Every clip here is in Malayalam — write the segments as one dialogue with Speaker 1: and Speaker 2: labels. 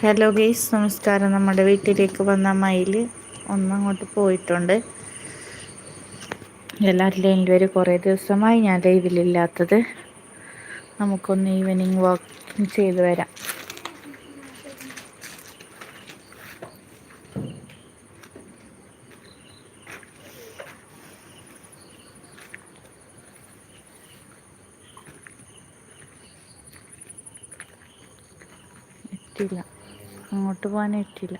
Speaker 1: ഹലോ ഗെയ്സ് നമസ്കാരം. നമ്മുടെ വീട്ടിലേക്ക് വന്ന മയിൽ ഒന്നങ്ങോട്ട് പോയിട്ടുണ്ട്. എല്ലാവരിലും ഒരു കുറേ ദിവസമായി ഞാൻ ലൈവിലില്ലാത്തത്. നമുക്കൊന്ന് ഈവനിങ് വാക്ക് ചെയ്തു വരാം. അങ്ങോട്ട് എത്തിയില്ല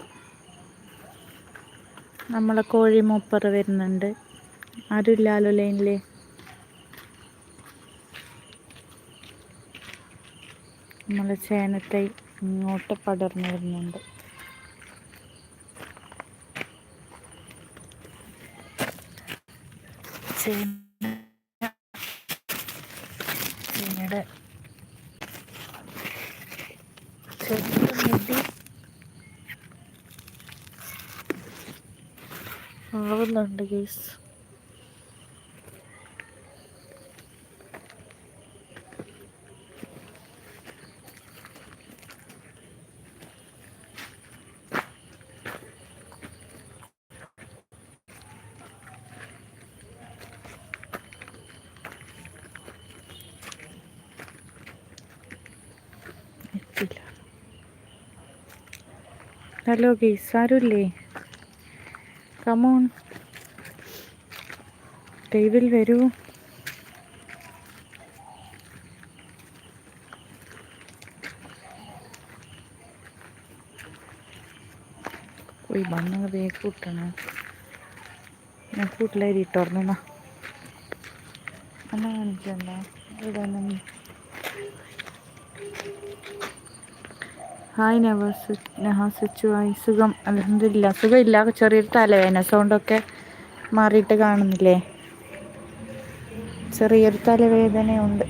Speaker 1: നമ്മളെ കോഴി മൂപ്പർ വരുന്നുണ്ട്. ആരുമില്ലാലോ ലൈനിൽ നമ്മളെ ചേനത്തൈ ഇങ്ങോട്ട് പടർന്നു വരുന്നുണ്ട്. ചേനയുടെ ആവുന്നുണ്ട് ഗീസ്. ഹലോ ഗീസ് ആരുമില്ലേ കമോൺ ടേബിൾ വരൂ. പോയി വന്നത് വേഗം കൂട്ടണം. ഞാൻ കൂട്ടിലരി ഇട്ടോർന്നാ അമ്മ കാണിച്ചണ്ട ഇവിടെ ഹായ് നവാസ് നഹാസിച്ചു ഹായ് സുഖം. അലഹമില്ല സുഖമില്ല. ചെറിയൊരു തലവേദന. സൗണ്ടൊക്കെ മാറിയിട്ട് കാണുന്നില്ലേ? ചെറിയൊരു തലവേദനയുണ്ട്.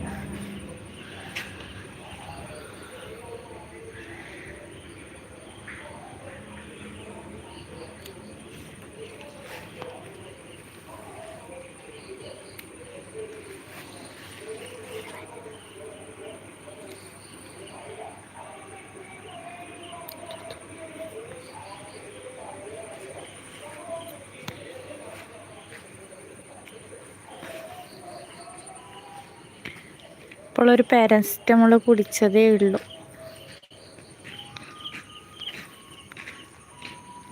Speaker 1: ഇപ്പോൾ ഒരു പാരസിറ്റമോൾ കുടിച്ചതേ ഉള്ളൂ.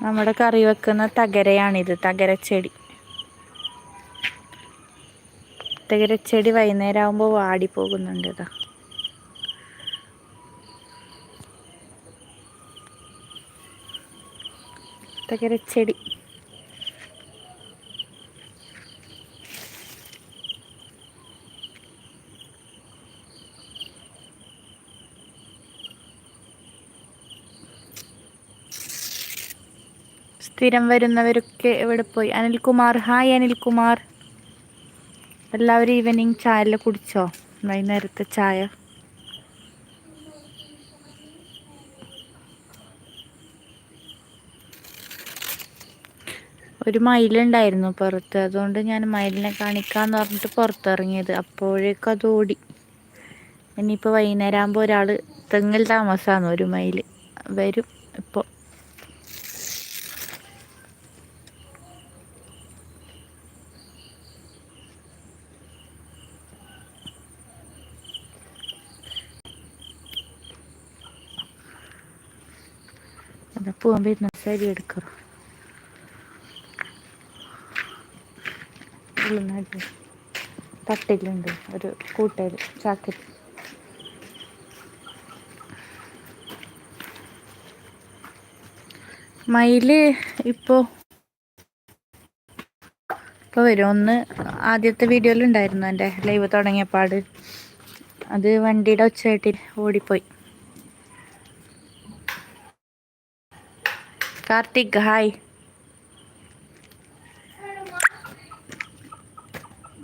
Speaker 1: നമ്മുടെ കറി വെക്കുന്ന തകരയാണിത് തകരച്ചെടി. തകരച്ചെടി വൈകുന്നേരം ആകുമ്പോൾ വാടി പോകുന്നുണ്ട് ഇതാ. തകരച്ചെടി. സ്ഥിരം വരുന്നവരൊക്കെ ഇവിടെ പോയി? അനിൽകുമാർ. ഹായ് അനിൽകുമാർ. എല്ലാവരും ഈവനിങ് ചായ കുടിച്ചോ? വൈകുന്നേരത്തെ ചായ. ഒരു മയിലുണ്ടായിരുന്നു പുറത്ത്. അതുകൊണ്ട് ഞാൻ മയിലിനെ കാണിക്കാന്ന് പറഞ്ഞിട്ട് പുറത്തിറങ്ങിയത്. അപ്പോഴേക്കും അത് ഓടി. ഇനിയിപ്പോൾ വൈകുന്നേരം ആകുമ്പോൾ ഒരാൾ തെങ്ങിൽ താമസമാണ് ഒരു മയിൽ വരും ഇപ്പോൾ പറ്റുന്ന ശരി എടുക്കണം ഉള്ളിനാട്ട് തട്ടിലുണ്ട് ഒരു കൂട്ടര് ചാക്കിൽ മയിൽ ഇപ്പോ ഇപ്പോൾ വരും. ഒന്ന് ആദ്യത്തെ വീഡിയോയിൽ ഉണ്ടായിരുന്നു എന്റെ ലൈവ് തുടങ്ങിയപ്പാട് അത് വണ്ടിയുടെ ഒച്ചയായിട്ട് ഓടിപ്പോയി. കാർത്തിക് ഹായ്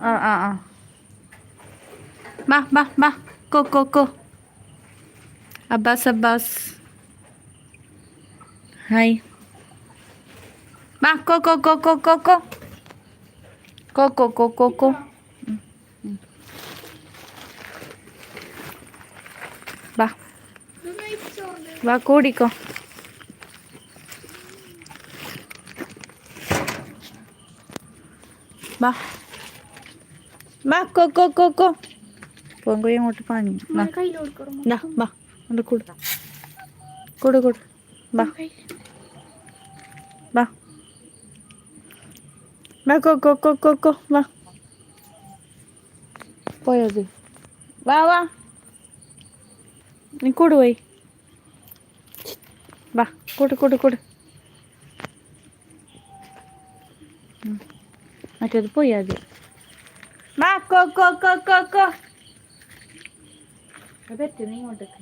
Speaker 1: ആ ആ ആ ബാ ബാ ബാ കോ കോ കോ അബ്ബാസ് അബ്ബാസ് ഹായ് ബാ കോ കോ കോ കോ കോ കോ കോ കോ കോ കോ കോ ബാ മാ കൊ ബാ കൊ കോ കോ. കോ പൂവൻകോഴി അങ്ങോട്ട് പാഞ്ഞു. ബാ ബാ അങ്ങോട്ട് കൊടു. കൊടു കൊടു. ബാ ബാ ബാ കോ കോ കോ കോ കോ. വാ. പോയത്. വാ വാ. നീ കൂട് പോയി. വാ കൂട് കൂട് കൂട്. മറ്റേത് പോയി ആദ്യം വാ കോ കോ കോ കോ കോ പറ്റും നീ ഇങ്ങോട്ടേക്ക്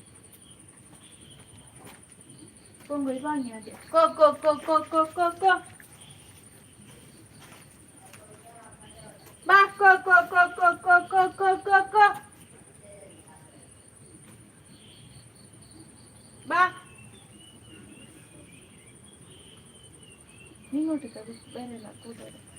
Speaker 1: പൊങ്കുഴി വാങ്ങിയാ മതി കോ കോ കോ കോ കോ കോ കോ വാ കോ കോ കോ കോ കോ കോ കോ കോ കോ വാ ഇങ്ങോട്ടേക്ക് വരല്ല കൂട്ടുകാരെ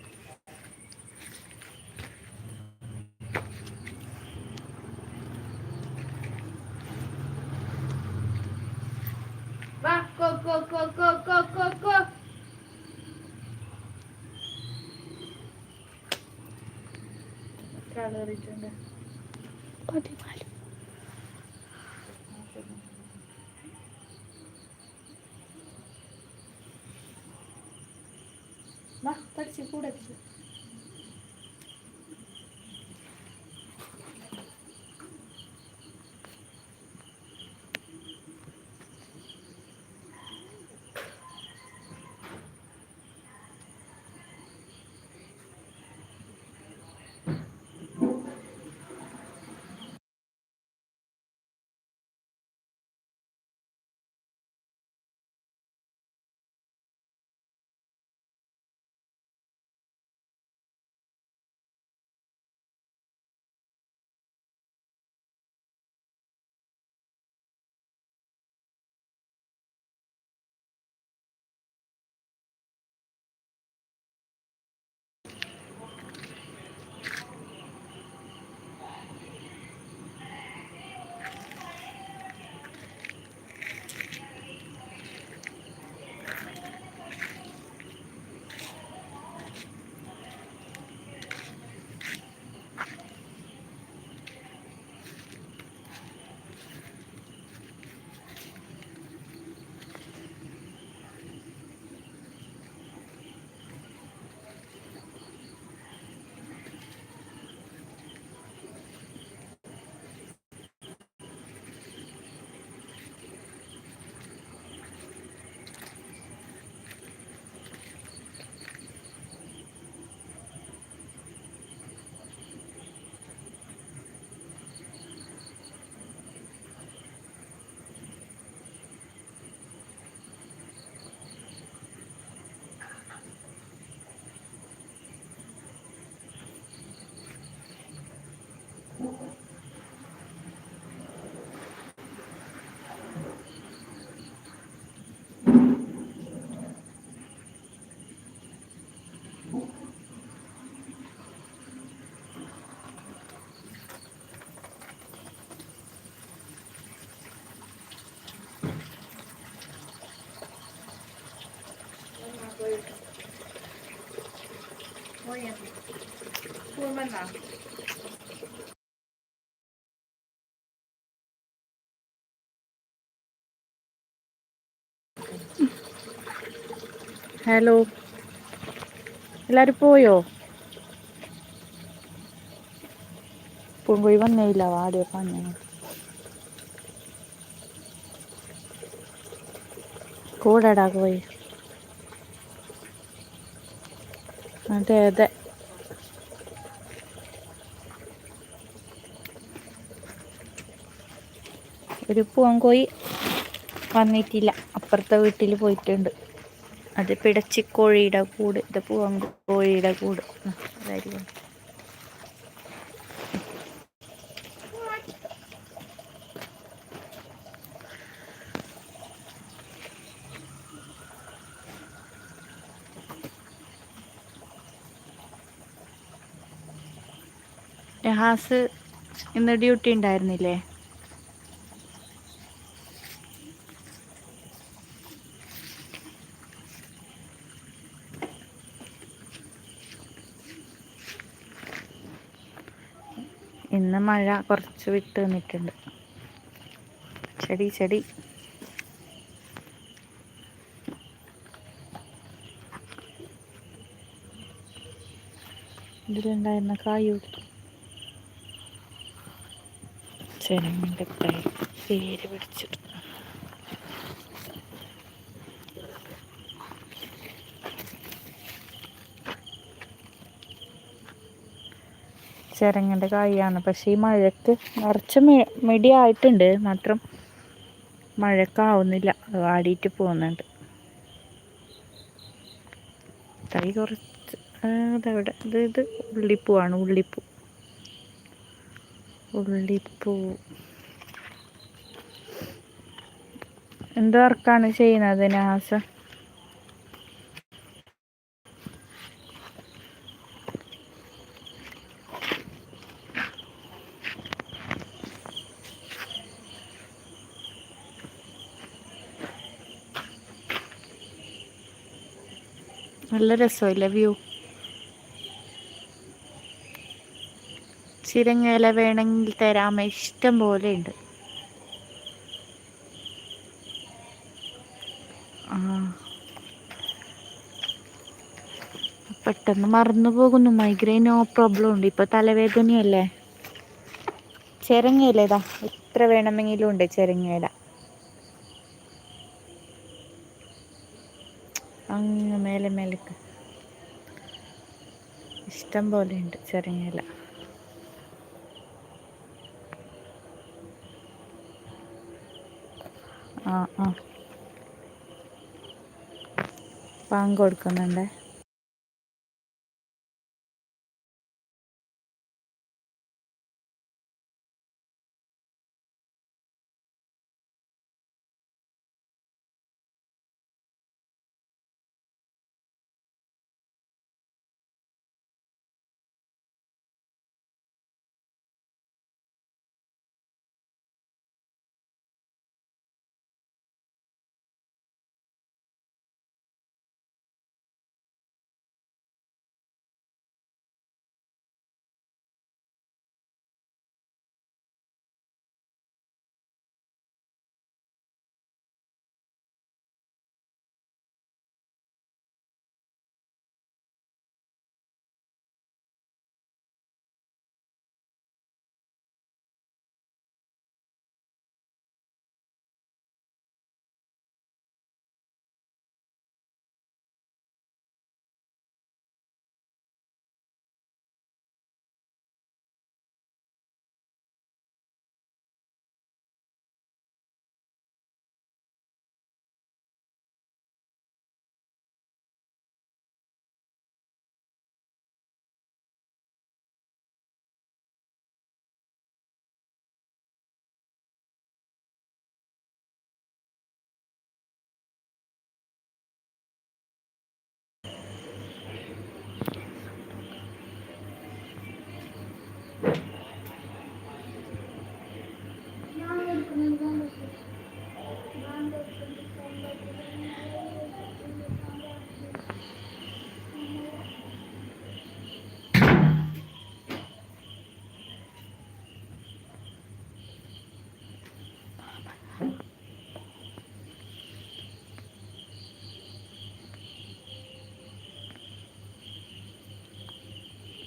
Speaker 1: ആൾ കയറിയിട്ടുണ്ട്
Speaker 2: പതിനാല്
Speaker 1: വാ പഠിച്ച് കൂടെ Thank you. കോഴിയാക്കി കൂർമണ്ണ ഹലോ. എല്ലാവരും പോയോ? പൂങ്കോഴി വന്നേയില്ല ആദ്യം പറഞ്ഞു കൂടെടാ കോഴി അതെ അതെ. ഒരു പൂവൻകോയി വന്നിട്ടില്ല. അപ്പുറത്തെ വീട്ടിൽ പോയിട്ടുണ്ട്. അത് പിടച്ചിക്കോഴിയുടെ കൂട് ഇത് പൂവൻകോഴിയുടെ കൂട്. അതായിരിക്കും. രഹാസ് ഇന്ന് ഡ്യൂട്ടി ഉണ്ടായിരുന്നില്ലേ? ഇന്ന് മഴ കുറച്ച് വിട്ട് നിന്നിട്ടുണ്ട് ചെടി ചെടി. ഇതിലുണ്ടായിരുന്ന കായ് ചെനങ്ങിന്റെ പേര് പിടിച്ചിട്ട്. ചിരങ്ങന്റെ കായാണ്. പക്ഷേ ഈ മഴക്ക് നിറച്ച് മിടി ആയിട്ടുണ്ട് മാത്രം മഴക്കാവുന്നില്ല. വാടിയിട്ട് പോകുന്നുണ്ട്. തൈ കുറച്ച് അതവിടെ ഇത് ഇത് ഉള്ളിപ്പൂവാണ് ഉള്ളിപ്പൂ. ഉള്ളിപ്പൂ. എന്ത് വർക്കാണ് ചെയ്യുന്നത് നാസ? നല്ല രസമില്ല വ്യൂ ചിരങ്ങയില വേണമെങ്കിൽ തരാം. ഇഷ്ടം പോലെ ഉണ്ട്. പെട്ടെന്ന് മറന്നു പോകുന്നു. മൈഗ്രെയിൻ നോ പ്രോബ്ലം ഉണ്ട്. ഇപ്പൊ തലവേദനയല്ലേ? ചിരങ്ങയില എത്ര വേണമെങ്കിലും ഉണ്ട് ചിരങ്ങയില. അങ്ങ് മേലെ മേലേക്ക്. ഇഷ്ടം പോലെ ഉണ്ട് ചിരങ്ങയില. ആ ആ. പങ്ക് കൊടുക്കുന്നുണ്ടേ.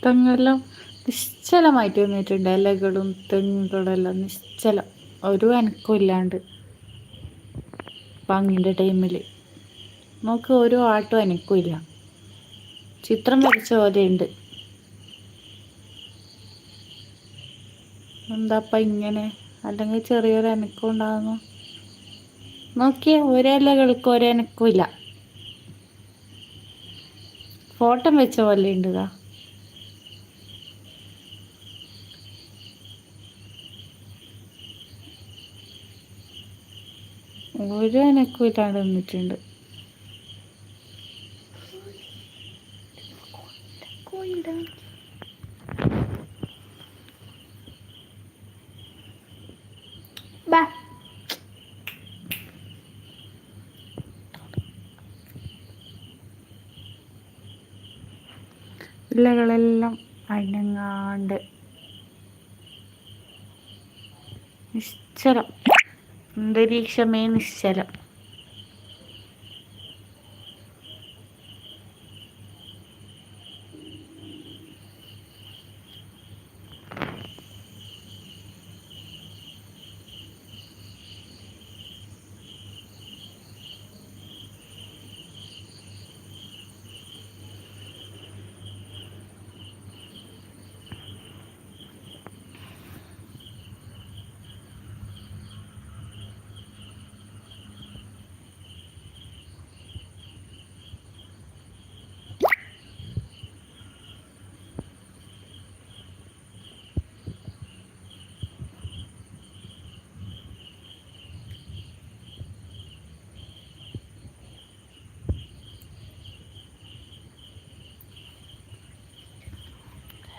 Speaker 1: തെങ്ങെല്ലാം നിശ്ചലമായിട്ട് നിന്നിട്ടുണ്ട് ഇലകളും തെങ്ങുകളെല്ലാം നിശ്ചലം. ഒരു അനക്കവും ഇല്ലാണ്ട്. പങ്ങിന്റെ ടൈമിൽ നമുക്ക് ഒരു ആട്ടും അനക്കും ഇല്ല. ചിത്രം വരച്ച പോലെയുണ്ട്. എന്താപ്പ ഇങ്ങനെ? അല്ലെങ്കിൽ ചെറിയൊരു അനക്കം ഉണ്ടാകുന്നു നോക്കിയേ ഒരേ ഒരനക്കവും ഇല്ല. ഫോട്ടോ വെച്ച പോലെ ഇതാ. ഒരു അനക്കും ഇല്ലാണ്ട് നിന്നിട്ടുണ്ട് ഇലകളെല്ലാം അനങ്ങാണ്ട്. നിശ്ചലം. അന്തരീക്ഷമേ നിശ്ചലം.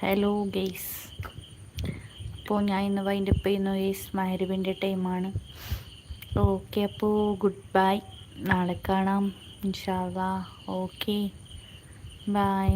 Speaker 1: ഹലോ ഗെയ്സ് അപ്പോൾ ഞാൻ ഇന്ന് വൈൻഡപ്പ് ചെയ്യുന്നു ഗെയ്സ് മഹരുവിന്റെ ടൈമാണ് ഓക്കെ അപ്പോൾ ഗുഡ് ബൈ നാളെ കാണാം. ഇൻഷാല്ല ഓക്കെ ബൈ